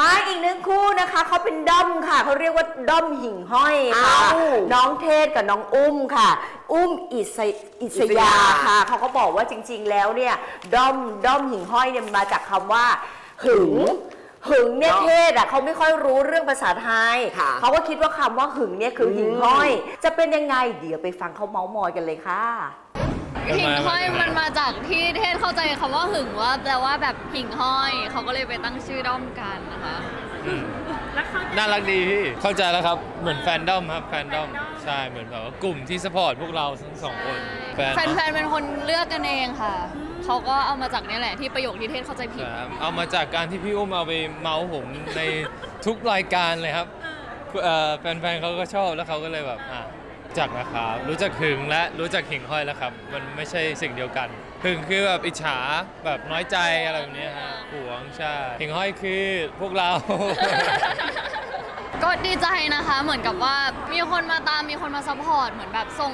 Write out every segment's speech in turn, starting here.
มาอีกหนึ่งคู่นะคะเขาเป็นด้อมค่ะเขาเรียกว่าด้อมหิ่งห้อยค่ะอ้าวน้องเทศกับน้องอุ้มค่ะ อุ้มอิสยอิสอิสยายา ค่ะเขาก็บอกว่าจริง ๆ แล้วเนี่ยด้อมด้อมหิ่งห้อยเนี่ยมาจากคำว่า หึงหึงเนี่ยเนอะเทศอะเขาไม่ค่อยรู้เรื่องภาษาไทยค่ะเขาก็คิดว่าคำว่าหึงเนี่ยคือหิ่งห้อยอืจะเป็นยังไงเดี๋ยวไปฟังเขาเมาส์มอยกันเลยค่ะ หิ่งห้อยมันมาจากที่เทศเข้าใจคำว่าหึงว่าแปลว่าแบบหิ่งห้อยเขาก็เลยไปตั้งชื่อด้อมกันนะคะน่ารักดีพี่ เข้าใจแล้วครับ เหมือนแฟนดอมครับ แฟนดอม ใช่ เหมือนแบบว่ากลุ่มที่สปอร์ตพวกเราทั้งสองคน แฟนแฟนๆเป็นคนเลือกกันเองค่ะ เขาก็เอามาจากนี่แหละที่ประโยคที่เทศเข้าใจผิด ครับเอามาจากการที่พี่อุ้มเอาไปเมาส์ผมในทุกรายการเลยครับเอ่อแฟนๆเขาก็ชอบแล้วเขาก็เลยแบบอะรู้ จักนะครับ รู้จักหึงและรู้จักหิ่งห้อยแล้วครับ มันไม่ใช่สิ่งเดียวกันหึงคือแบบอิจฉาแบบน้อยใจอะไรแบบเนี้ยฮะหวงใช่หิ่งห้อยคือพวกเรา ก็ดีใจนะคะ เหมือนกับว่ามีคนมาตามมีคนมาซัพพอร์ตเหมือนแบบส่ง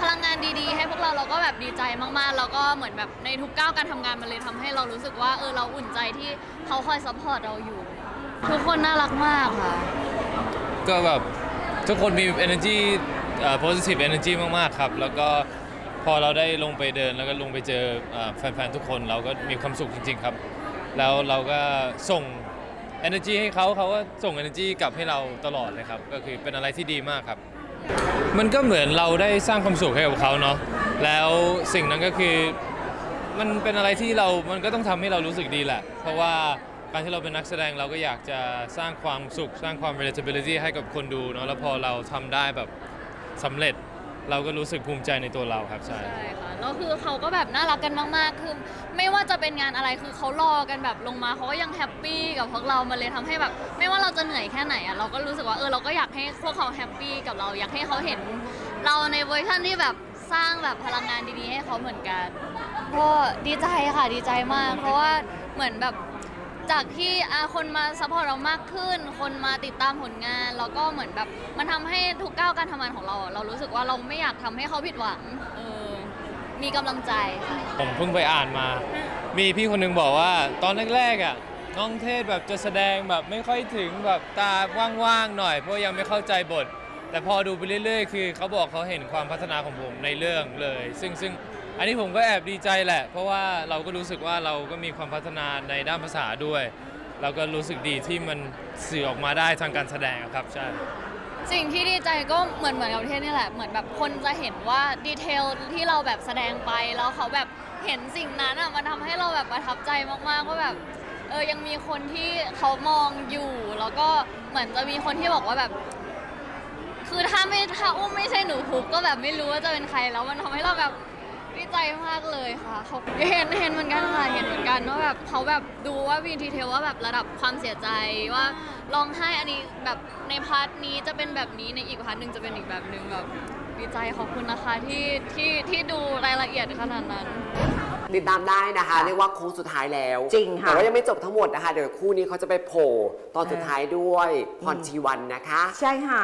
พลังงานดีๆ ให้พวกเราเราก็แบบดีใจมากๆ แล้วก็เหมือนแบบในทุกก้าวการทำงานมันเลยทำให้เรารู้สึกว่าเออเราอุ่นใจที่เขาคอยซัพพอร์ตเราอยู่ ทุกคนน่ารักมากค่ะ ก็แบบทุกคนมี energy เอ่อ positive energy มาก ๆ ครับ แล้วก็พอเราได้ลงไปเดินแล้วก็ลงไปเจอเอ่อแฟน ๆ ทุกคนเราก็มีความสุขจริง ๆ ครับ แล้วเราก็ส่ง energy ให้เขาเขาก็ส่ง energy กลับให้เราตลอดเลยครับ ก็คือเป็นอะไรที่ดีมากครับ มันก็เหมือนเราได้สร้างความสุขให้กับเขาเนาะแล้วสิ่งนั้นก็คือมันเป็นอะไรที่เรา มันก็ต้องทำให้เรารู้สึกดีแหละ เพราะว่าการที่เราเป็นนักแสดงเราก็อยากจะสร้างความสุข สร้างความ relatability ให้กับคนดูเนาะแล้วพอเราทำได้แบบ สำเร็จเราก็รู้สึกภูมิใจในตัวเราครับใช่ ใช่ค่ะแล้วคือเขาก็แบบน่ารักกันมาก ๆ คือไม่ว่าจะเป็นงานอะไรคือเขารอกันแบบลงมาเขาก็ยังแฮปปี้กับพวกเรา มันเลยทำให้แบบ ไม่ว่าเราจะเหนื่อยแค่ไหนอะเราก็รู้สึกว่าเออเราก็อยากให้พวกเขาแฮปปี้กับเรา อยากให้เขาเห็น เราในเวอร์ชันที่แบบสร้างแบบพลังงานดี ๆ ให้เขาเหมือนกัน ก็ดีใจค่ะดีใจมาก เพราะว่าเหมือนแบบ จากที่อ่าคนมาซัพพอร์ตเรามากขึ้น คนมาติดตามผลงานแล้วก็เหมือนแบบมันทำให้ทุกก้าวการทำงานของเรา เรารู้สึกว่าเราไม่อยากทำให้เขาผิดหวังเออมีกำลังใจค่ะ ผมเพิ่งไปอ่านมา มีพี่คนหนึงบอกว่าตอนแรกๆอะน้องเทศแบบจะแสดงแบบไม่ค่อยถึงแบบตาว่างๆหน่อย เพราะยังไม่เข้าใจบท แต่พอดูไปเรื่อยๆ คือเขาบอกเขาเห็นความพัฒนาของผมในเรื่องเลย ซึ่งซึ่ง อันนี้ผมก็แอบดีใจแหละ เพราะว่าเราก็รู้สึกว่าเราก็มีความพัฒนาในด้านภาษาด้วย เราก็รู้สึกดีที่มันสื่อออกมาได้ทางการแสดงอะครับใช่ สิ่งที่ดีใจก็เหมือนเหมือนกับเทศนี่แหละ เหมือนแบบคนจะเห็นว่าดีเทลที่เราแบบแสดงไปแล้วเขาแบบเห็นสิ่งนั้นอะมันทำให้เราแบบประทับใจมากๆว่าแบบเออยังมีคนที่เขามองอยู่ แล้วก็เหมือนจะมีคนที่บอกว่าแบบ คือถ้าไม่ถ้าอุ้มไม่ใช่หนูพุกก็แบบไม่รู้ว่าจะเป็นใครแล้วมันทำให้เราแบบ ดีใจมากเลยค่ะเขาเห็นเห็นเหมือนกันค่ะเห็นเหมือนกันว่าแบบเขาแบบดูว่าวีดีเทลว่าแบบระดับความเสียใจว่าร้องไห้อันนี้แบบในพาร์ทนี้จะเป็นแบบนี้ในอีกพาร์ทหนึ่งจะเป็นอีกแบบหนึ่งแบบดีใจขอบคุณนะคะที่ที่ที่ดูรายละเอียดขนาดนั้น ติดตามได้นะคะเรียกว่าโค้งสุดท้ายแล้วจริงค่ะแต่ว่ายังไม่จบทั้งหมดนะคะ เดี๋ยวคู่นี้เขาจะไปโผล่ตอนสุดท้ายด้วยพรชีวันนะคะ ใช่ค่ะ